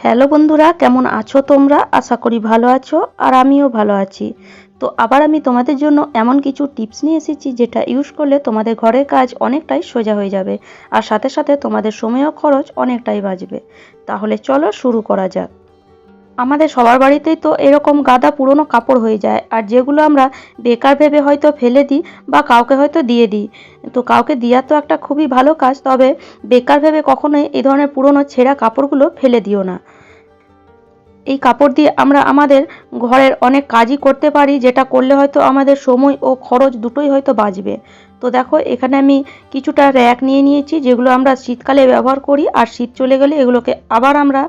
Hello বন্ধুরা, কেমন আছো তোমরা? আশা করি ভালো আছো আর আমিও ভালো আছি। তো আবার আমি তোমাদের জন্য এমন কিছু টিপস নিয়ে এসেছি যেটা ইউজ করলে তোমাদের ঘরের কাজ অনেকটাই সোজা হয়ে যাবে আর সাথে সাথে তোমাদের সময়ও খরচ অনেকটাই বাঁচবে। তাহলে চলো শুরু করা যাক। আমাদের সবার বাড়িতেই তো এরকম গাদা পুরনো কাপড় হয়ে যায়। আর যেগুলো আমরা বেকার ভেবে হয়তো ফেলে দিই বা কাউকে হয়তো দিয়ে দিই। তো কাউকে দেওয়া তো একটা খুবই ভালো কাজ, তবে বেকার ভেবে কখনোই এই ধরনের পুরনো ছেঁড়া কাপড়গুলো ফেলে দিও না। এই কাপড় দিয়ে আমরা আমাদের ঘরের অনেক কাজই করতে পারি, যেটা করলে হয়তো আমাদের সময় ও খরচ দুটোই হয়তো বাঁচবে। তো দেখো, এখানে আমি কিছুটা র্যাক নিয়ে নিয়েছি, যেগুলো আমরা শীতকালে ব্যবহার করি, আর শীত চলে গেলে এগুলোকে আবার আমরা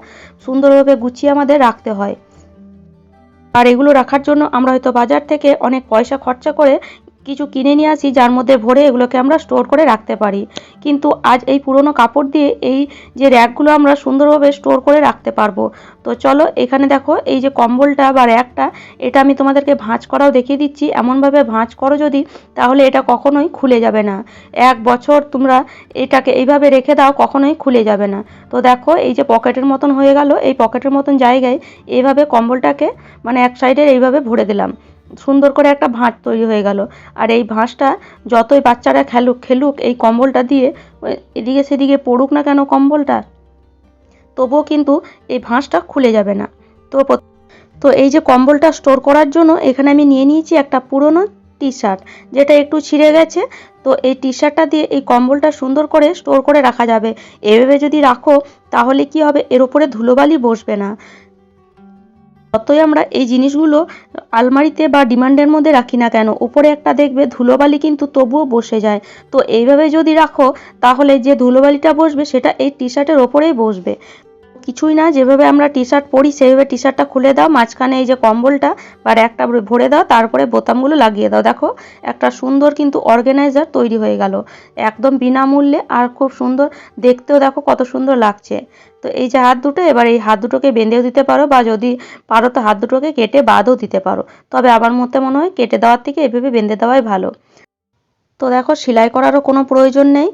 সুন্দরভাবে গুছিয়ে আমাদের রাখতে হয়। আর এগুলো রাখার জন্য আমরা হয়তো বাজার থেকে অনেক পয়সা খরচা করে কিছু কিনে নিয়ে আসি, যার মধ্যে ভরে এগুলোকে আমরা স্টোর করে রাখতে পারি। কিন্তু আজ এই পুরনো কাপড় দিয়ে এই যে র্যাকগুলো আমরা সুন্দরভাবে স্টোর করে রাখতে পারব। তো চলো এখানে দেখো, এই যে কম্বলটা বা র্যাকটা এটা আমি তোমাদেরকে ভাঁজ করাও দেখিয়ে দিচ্ছি। এমনভাবে ভাঁজ করো যদি, তাহলে এটা কখনোই খুলে যাবে না। এক বছর তোমরা এটাকে এইভাবে রেখে দাও, কখনোই খুলে যাবে না। তো দেখো, এই যে পকেটের মতন হয়ে গেল, এই পকেটের মতন জায়গায় এইভাবে কম্বলটাকে মানে এক সাইডে এইভাবে ভরে দিলাম। সুন্দর করে একটা ভাঁজ তৈরি হয়ে গেল। আর এই ভাঁজটা যতই বাচ্চারা খেলুক খেলুক, এই কম্বলটা দিয়ে এদিকে সেদিকে পড়ুক না কেন কম্বলটা, তবুও কিন্তু এই ভাঁজটা খুলে যাবে না। তো তো এই যে কম্বলটা স্টোর করার জন্য এখানে আমি নিয়ে নিয়েছি একটা পুরনো টি শার্ট যেটা একটু ছিঁড়ে গেছে। তো এই টি শার্টটা দিয়ে এই কম্বলটা সুন্দর করে স্টোর করে রাখা যাবে। এভাবে যদি রাখো, তাহলে কি হবে? এর উপরে ধুলোবালি বসবে না। যতই আমরা এই জিনিসগুলো আলমারিতে বা ডিমান্ডের মধ্যে রাখি না কেন? উপরে একটা দেখবে ধুলোবালি কিন্তু তবুও বসে যায়। তো এইভাবে যদি রাখো, তাহলে যে ধুলোবালিটা বসবে, সেটা এই টি শার্টের ওপরেই বসবে। কিছুই না, যেভাবে আমরা টি শার্ট পরি সেইভাবে টি শার্টটা খুলে দাও, মাঝখানে এই যে কম্বলটা, বা একটা ভরে দাও, তারপরে বোতামগুলো লাগিয়ে দাও। দেখো, একটা সুন্দর কিন্তু অর্গানাইজার তৈরি হয়ে গেল। একদম বিনামূল্যে, আর খুব সুন্দর, দেখতেও দেখো কত সুন্দর লাগছে। তো এই যে হাত দুটো, এবার এই হাত দুটোকে বেঁধেও দিতে পারো, বা যদি পারো তো হাত দুটোকে কেটে বাদও দিতে পারো। তবে আমার মতে মনে হয়, কেটে দেওয়ার থেকে এভাবে বেঁধে দেওয়াই ভালো। তো দেখো, সেলাই করারও কোনো প্রয়োজন নেই।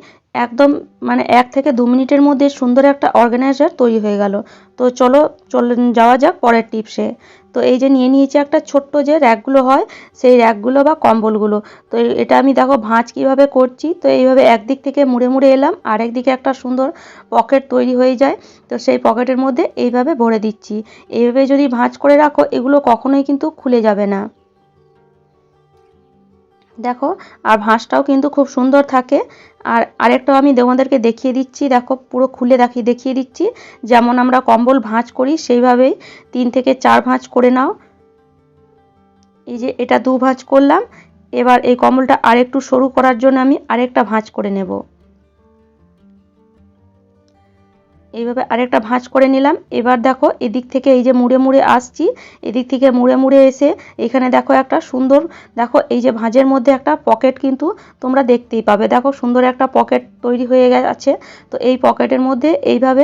একদম মানে এক থেকে দু মিনিটের মধ্যে সুন্দর একটা অর্গানাইজার তৈরি হয়ে গেল। তো চলো, চলে যাওয়া যাক পরের টিপসে। তো এই যে নিয়ে নিয়েছি একটা ছোট্ট যে র্যাকগুলো হয়, সেই র্যাকগুলো বা কম্বলগুলো। তো এটা আমি দেখো ভাঁজ কীভাবে করছি। তো এইভাবে একদিক থেকে মুড়ে মুড়ে এলাম আর একদিকে একটা সুন্দর পকেট তৈরি হয়ে যায়। তো সেই পকেটের মধ্যে এইভাবে ভরে দিচ্ছি। এইভাবে যদি ভাঁজ করে রাখো, এগুলো কখনোই কিন্তু খুলে যাবে না। দেখো, আর ভাঁজটাও কিন্তু খুব সুন্দর থাকে। আর আরেকটাও আমি তোমাদেরকে দেখিয়ে দিচ্ছি, দেখো, পুরো খুলে দেখি, দেখিয়ে দিচ্ছি। যেমন আমরা কম্বল ভাঁজ করি, সেইভাবেই তিন থেকে চার ভাঁজ করে নাও। এই যে এটা দু ভাঁজ করলাম, এবার এই কম্বলটা আরেকটু সরু করার জন্য আমি আরেকটা ভাঁজ করে নেব। এইভাবে আরেকটা ভাঁজ করে নিলাম। এবার দেখো এদিক থেকে এই যে মুড়ে মুড়ে আসছি, এদিক থেকে মুড়ে মুড়ে এসে এখানে দেখো একটা সুন্দর, দেখো এই যে ভাঁজের মধ্যে একটা পকেট কিন্তু তোমরা দেখতেই পাবে। দেখো সুন্দর একটা পকেট তৈরি হয়ে গেছে। তো এই পকেটের মধ্যে এইভাবে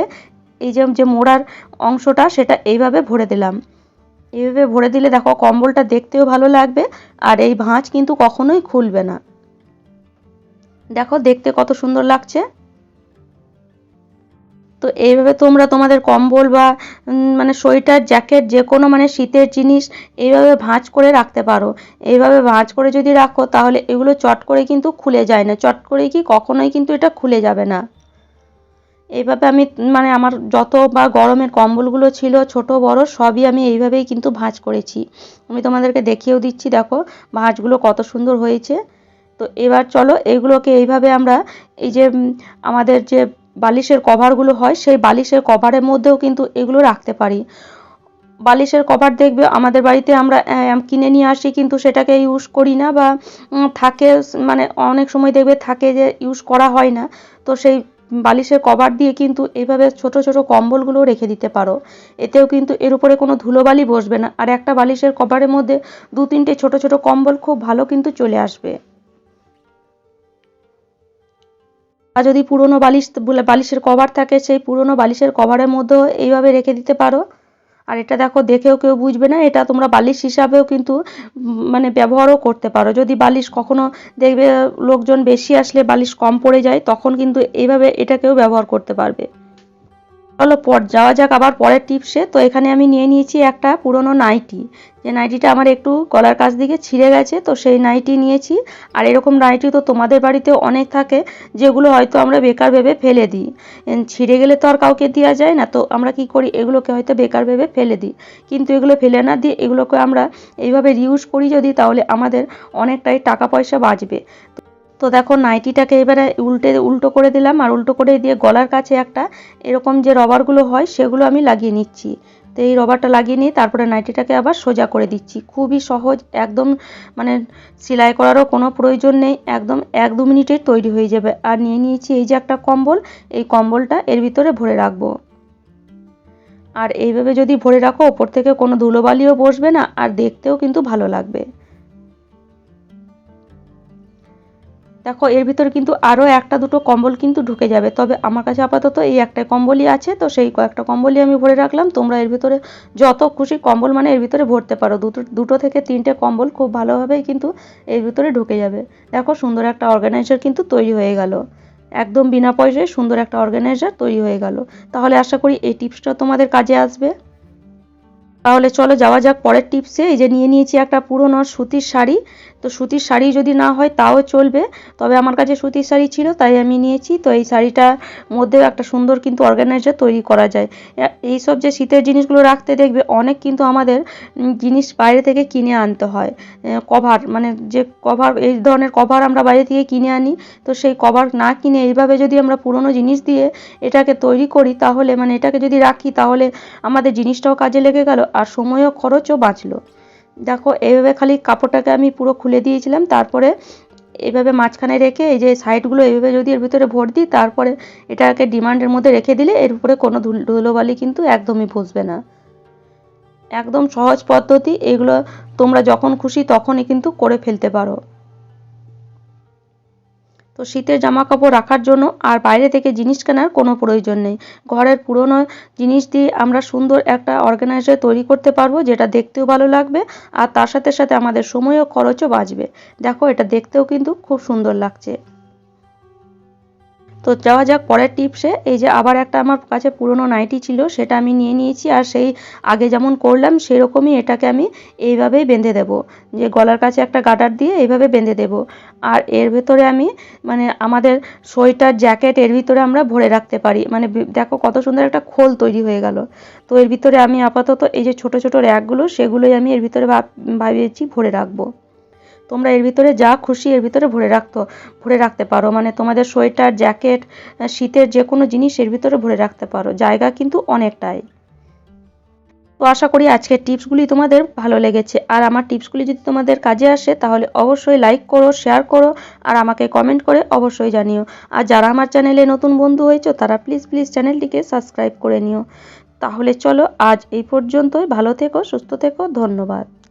এই যে যে মোড়ার অংশটা সেটা এইভাবে ভরে দিলাম। এইভাবে ভরে দিলে দেখো কম্বলটা দেখতেও ভালো লাগবে আর এই ভাঁজ কিন্তু কখনোই খুলবে না। দেখো দেখতে কত সুন্দর লাগছে। তো এইভাবে তোমরা তোমাদের কম্বল বা মানে সোয়েটার, জ্যাকেট যে কোনো মানে শীতের জিনিস এইভাবে ভাঁজ করে রাখতে পারো। এইভাবে ভাঁজ করে যদি রাখো তাহলে এগুলো চট করে কিন্তু খুলে যায় না। চট করে কি কখনোই কিন্তু এটা খুলে যাবে না। এইভাবে আমি মানে আমার যত বা গরমের কম্বলগুলো ছিল, ছোট, বড়, সবই আমি এইভাবেই কিন্তু ভাঁজ করেছি। আমি তোমাদেরকে দেখিয়েও দিচ্ছি, দেখো ভাঁজগুলো কত সুন্দর হয়েছে। তো এবার চলো এইগুলোকে এইভাবে আমরা, এই যে আমাদের যে বালিশের কভারগুলো হয়, সেই বালিশের কভারের মধ্যেও কিন্তু এগুলো রাখতে পারি। বালিশের কভার দেখবে আমাদের বাড়িতে আমরা কিনে নিয়ে আসি, কিন্তু সেটাকে ইউজ করি না বা থাকে মানে অনেক সময় দেখবে থাকে যে ইউজ করা হয় না। তো সেই বালিশের কভার দিয়ে কিন্তু এইভাবে ছোট ছোট কম্বলগুলো রেখে দিতে পারো। এতেও কিন্তু এর উপরে কোনো ধুলোবালি বসবে না। আর একটা বালিশের কভারের মধ্যে দু তিনটে ছোট ছোট কম্বল খুব ভালো কিন্তু চলে আসবে। আর যদি পুরনো বালিশ বালিশের কভার থাকে, সেই পুরনো বালিশের কভারের মধ্যেও এইভাবে রেখে দিতে পারো। আর এটা দেখো, দেখেও কেউ বুঝবে না, এটা তোমরা বালিশ হিসাবেও কিন্তু মানে ব্যবহারও করতে পারো। যদি বালিশ কখনো দেখবে লোকজন বেশি আসলে বালিশ কম পড়ে যায়, তখন কিন্তু এইভাবে এটাকেও ব্যবহার করতে পারবে। চলো পর, যাওয়া যাক আবার পরের টিপসে। তো এখানে আমি নিয়ে নিয়েছি একটা পুরনো নাইটি। যে নাইটিটা আমার একটু গলার কাছ দিকে ছিঁড়ে গেছে, তো সেই নাইটি নিয়েছি। আর এরকম নাইটি তো তোমাদের বাড়িতেও অনেক থাকে, যেগুলো হয়তো আমরা বেকার ভেবে ফেলে দিই। ছিঁড়ে গেলে তো আর কাউকে দেওয়া যায় না, তো আমরা কি করি? এগুলোকে হয়তো বেকার ভেবে ফেলে দিই। কিন্তু এগুলো ফেলে না দিয়ে এগুলোকে আমরা এইভাবে রিউজ করি যদি, তাহলে আমাদের অনেকটাই টাকা পয়সা বাঁচবে। তো দেখো নাইটিটাকে এবারে উল্টে, উল্টো করে দিলাম আর উল্টো করে দিয়ে গলার কাছে একটা এরকম যে রবারগুলো হয় সেগুলো আমি লাগিয়ে নিচ্ছি। তো এই রবারটা লাগিয়ে নিয়ে তারপরে নাইটিটাকে আবার সোজা করে দিচ্ছি। খুবই সহজ, একদম মানে সেলাই করারও কোনো প্রয়োজন নেই, একদম এক দু মিনিটেই তৈরি হয়ে যাবে। আর নিয়ে নিয়েছি এই যে একটা কম্বল, এই কম্বলটা এর ভিতরে ভরে রাখব। আর এইভাবে যদি ভরে রাখো, ওপর থেকে কোনো ধুলোবালিও বসবে না, আর দেখতেও কিন্তু ভালো লাগবে। দেখো, এর ভিতরে কিন্তু আরও একটা দুটো কম্বল কিন্তু ঢুকে যাবে। তবে আমার কাছে আপাতত এই একটা কম্বলই আছে, তো সেই কয়েকটা কম্বলই আমি ভরে রাখলাম। তোমরা এর ভিতরে যত খুশি কম্বল মানে এর ভিতরে ভরতে পারো। দুটো দুটো থেকে তিনটে কম্বল খুব ভালোভাবেই কিন্তু এর ভিতরে ঢুকে যাবে। দেখো, সুন্দর একটা অর্গানাইজার কিন্তু তৈরি হয়ে গেল। একদম বিনা পয়সায় সুন্দর একটা অর্গানাইজার তৈরি হয়ে গেল। তাহলে আশা করি এই টিপসটা তোমাদের কাজে আসবে। তাহলে চলো যাওয়া যাক পরের টিপসে। এই যে নিয়ে নিয়েছি একটা পুরনো সুতির শাড়ি। তো সুতির শাড়ি যদি না হয় তাও চলবে। তবে আমার কাছে সুতির শাড়ি ছিল, তাই আমি নিয়েছি। তো এই শাড়িটার মধ্যেও একটা সুন্দর কিন্তু অর্গানাইজার তৈরি করা যায়। এই সব যে শীতের জিনিসগুলো রাখতে দেখবে, অনেক কিন্তু আমাদের জিনিস বাইরে থেকে কিনে আনতে হয়। কভার মানে যে কভার এই ধরনের কভার আমরা বাইরে থেকে কিনে আনি। তো সেই কভার না কিনে এইভাবে যদি আমরা পুরনো জিনিস দিয়ে এটাকে তৈরি করি, তাহলে মানে এটাকে যদি রাখি, তাহলে আমাদের জিনিসটাও কাজে লেগে গেল আর সময়ও, খরচও বাঁচলো। দেখো এইভাবে খালি কাপড়টাকে আমি পুরো খুলে দিয়েছিলাম, তারপরে এভাবে মাঝখানে রেখে এই যে সাইডগুলো এইভাবে যদি এর ভিতরে ভর দিই, তারপরে এটাকে ডিমান্ডের মধ্যে রেখে দিলে এর উপরে কোনো ধুলোবালি কিন্তু একদমই বসবে না। একদম সহজ পদ্ধতি, এগুলো তোমরা যখন খুশি তখনই কিন্তু করে ফেলতে পারো। তো শীতের জামা কাপড় রাখার জন্য আর বাইরে থেকে জিনিস কেনার কোনো প্রয়োজন নেই। ঘরের পুরনো জিনিস দিয়ে আমরা সুন্দর একটা অর্গানাইজার তৈরি করতে পারব, যেটা দেখতেও ভালো লাগবে আর তার সাথে সাথে আমাদের সময় ও খরচও বাঁচবে। দেখো, এটা দেখতেও কিন্তু খুব সুন্দর লাগছে। তো যাওয়া যাক, পরের টিপসে। এই যে আবার একটা আমার কাছে পুরনো নাইটি ছিল, সেটা আমি নিয়ে নিয়েছি, আর সেই আগে যেমন করলাম, সেরকমই এটাকে আমি এইভাবেই বেঁধে দেব। যে গলার কাছে একটা গাডার দিয়ে এইভাবে বেঁধে দেব। আর এর ভেতরে আমি মানে আমাদের সোয়েটার, জ্যাকেট এর ভিতরে আমরা ভরে রাখতে পারি। মানে দেখো কত সুন্দর একটা খোল তৈরি হয়ে গেল। তো এর ভিতরে আমি আপাতত এই যে ছোট ছোট র্যাকগুলো, সেগুলোই আমি এর ভিতরে ভাবিয়েছি ভরে রাখব। তোমরা এর ভিতরে যা খুশি এর ভিতরে ভরে রাখতো, ভরে রাখতে পারো। মানে তোমাদের সোয়েটার, জ্যাকেট শীতের যে কোনো জিনিস এর ভিতরে ভরে রাখতে পারো। জায়গা কিন্তু অনেকটাই। তো আশা করি আজকের টিপসগুলি তোমাদের ভালো লেগেছে। আর আমার টিপসগুলি যদি তোমাদের কাজে আসে, তাহলে অবশ্যই লাইক করো, শেয়ার করো, আর আমাকে কমেন্ট করে অবশ্যই জানিও। আর যারা আমার চ্যানেলে নতুন বন্ধু হয়েছো, তারা প্লিজ প্লিজ চ্যানেলটিকে সাবস্ক্রাইব করে নিও। তাহলে চলো আজ এই পর্যন্তই। ভালো থেকো, সুস্থ থেকো। ধন্যবাদ।